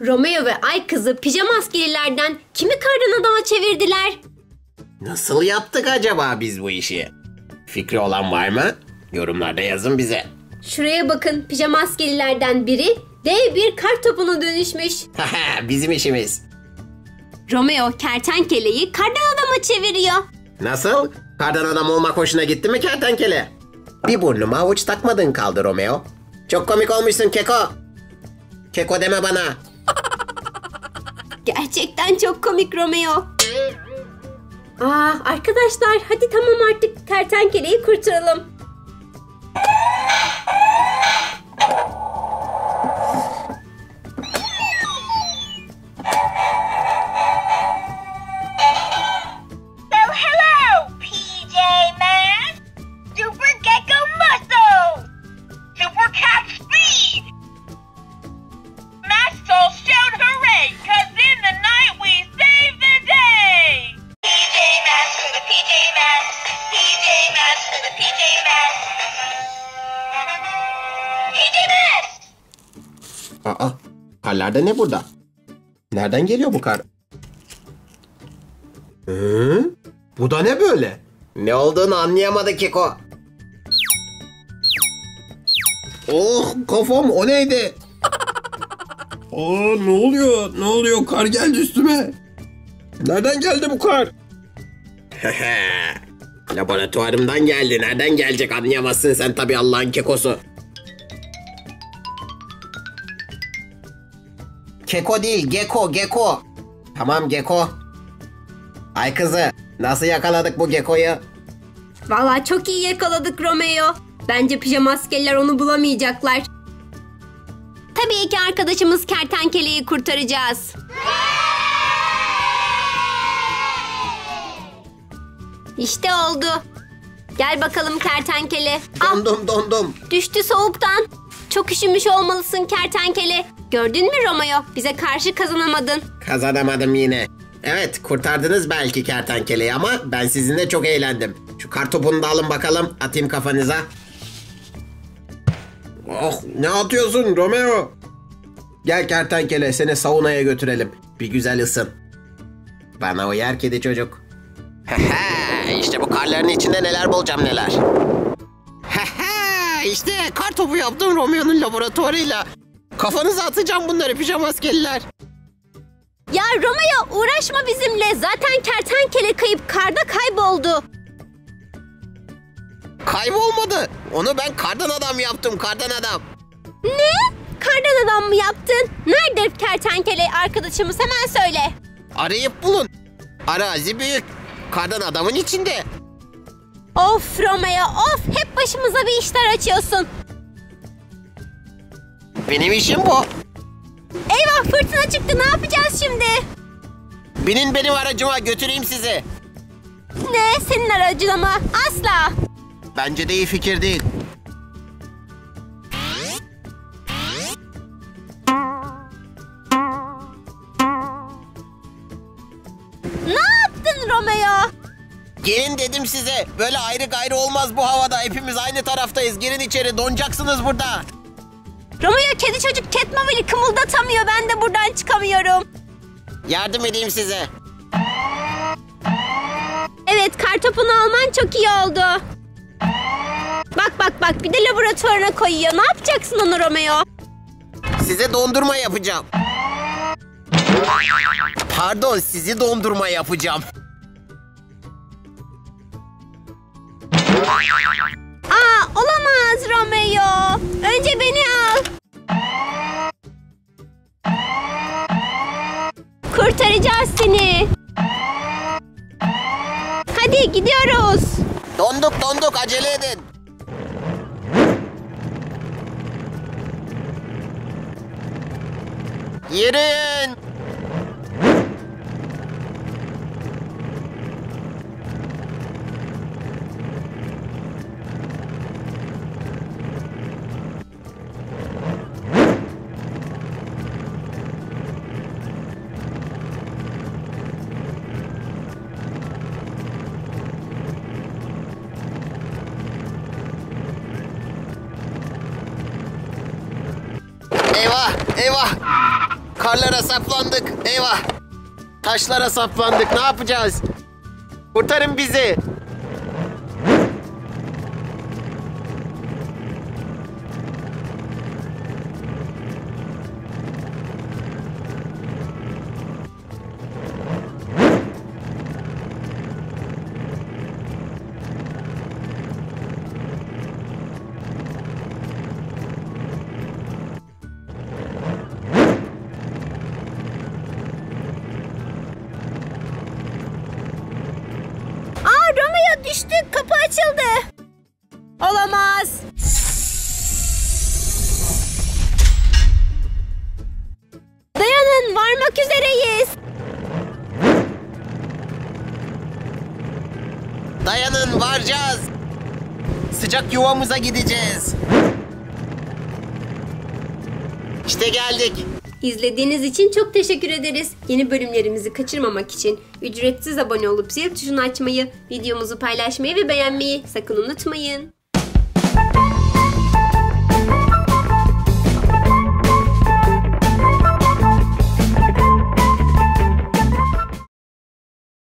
Romeo ve Ay kızı pijama askerilerden kimi kardan adama çevirdiler? Nasıl yaptık acaba biz bu işi? Fikri olan var mı? Yorumlarda yazın bize. Şuraya bakın pijama askerilerden biri dev bir kar topuna dönüşmüş. Bizim işimiz. Romeo kertenkeleyi kardan adama çeviriyor. Nasıl? Kardan adam olmak hoşuna gitti mi kertenkele? Bir burnuma avuç takmadın kaldı Romeo. Çok komik olmuşsun Keko. Keko deme bana. Gerçekten çok komik Romeo. Aa arkadaşlar hadi tamam artık kertenkeleyi kurtaralım. Aa, karlarda ne burada? Nereden geliyor bu kar? Hı? Bu da ne böyle? Ne olduğunu anlayamadı Keko. Oh kafam o neydi? Aa ne oluyor? Ne oluyor? Kar geldi üstüme. Nereden geldi bu kar? Laboratuvarımdan geldi. Nereden gelecek anlayamazsın sen tabii Allah'ın kekosu. Keko değil, Geko, Geko. Tamam Geko. Ay kızı, nasıl yakaladık bu Geko'yu? Vallahi çok iyi yakaladık Romeo. Bence pijama askerler onu bulamayacaklar. Tabii ki arkadaşımız kertenkeleyi kurtaracağız. İşte oldu. Gel bakalım kertenkele. Ah, Dondum dondum. düştü soğuktan. Çok üşümüş olmalısın kertenkele. Gördün mü Romeo? Bize karşı kazanamadın. Kazanamadım yine. Evet, kurtardınız belki kertenkeleyi ama ben sizinle çok eğlendim. Şu kartopunu da alın bakalım, atayım kafanıza. Oh, ne atıyorsun Romeo? Gel kertenkele, seni saunaya götürelim. Bir güzel ısın. Bana uyar kedi çocuk. işte bu karların içinde neler bulacağım neler. İşte kar topu yaptım Romeo'nun laboratuvarıyla. Kafanıza atacağım bunları pijama askeriler. Ya Romeo uğraşma bizimle. Zaten kertenkele kayıp karda kayboldu. Kaybolmadı. Onu ben kardan adam yaptım kardan adam. Ne? Kardan adam mı yaptın? Nerede kertenkele arkadaşımız hemen söyle. Arayıp bulun. Arazi büyük. Kardan adamın içinde. Of Romeo of hep başımıza bir işler açıyorsun. Benim işim bu. Eyvah fırtına çıktı ne yapacağız şimdi? Binin benim aracıma götüreyim sizi. Ne senin aracına mı? Asla. Bence de iyi fikir değil. Ne yaptın Romeo? Gelin dedim size. Böyle ayrı gayrı olmaz bu havada. Hepimiz aynı taraftayız. Girin içeri. Donacaksınız burada. Romeo kedi çocuk Catmobile'i kımıldatamıyor ben de buradan çıkamıyorum. Yardım edeyim size. Evet kartopunu alman çok iyi oldu. Bak bak bak bir de laboratuvarına koyuyor. Ne yapacaksın onu Romeo? Size dondurma yapacağım. Pardon sizi dondurma yapacağım. Aa olamaz Romeo. Önce beni al. Kurtaracağız seni. Hadi gidiyoruz. Donduk donduk acele edin. Yürüyün. Eyvah eyvah. karlara saplandık. Eyvah. Taşlara saplandık. Ne yapacağız? Kurtarın bizi. Romeo düştü. Kapı açıldı. Olamaz. Dayanın varmak üzereyiz. Dayanın varacağız. Sıcak yuvamıza gideceğiz. İşte geldik. İzlediğiniz için çok teşekkür ederiz. Yeni bölümlerimizi kaçırmamak için ücretsiz abone olup zil tuşunu açmayı, videomuzu paylaşmayı ve beğenmeyi sakın unutmayın.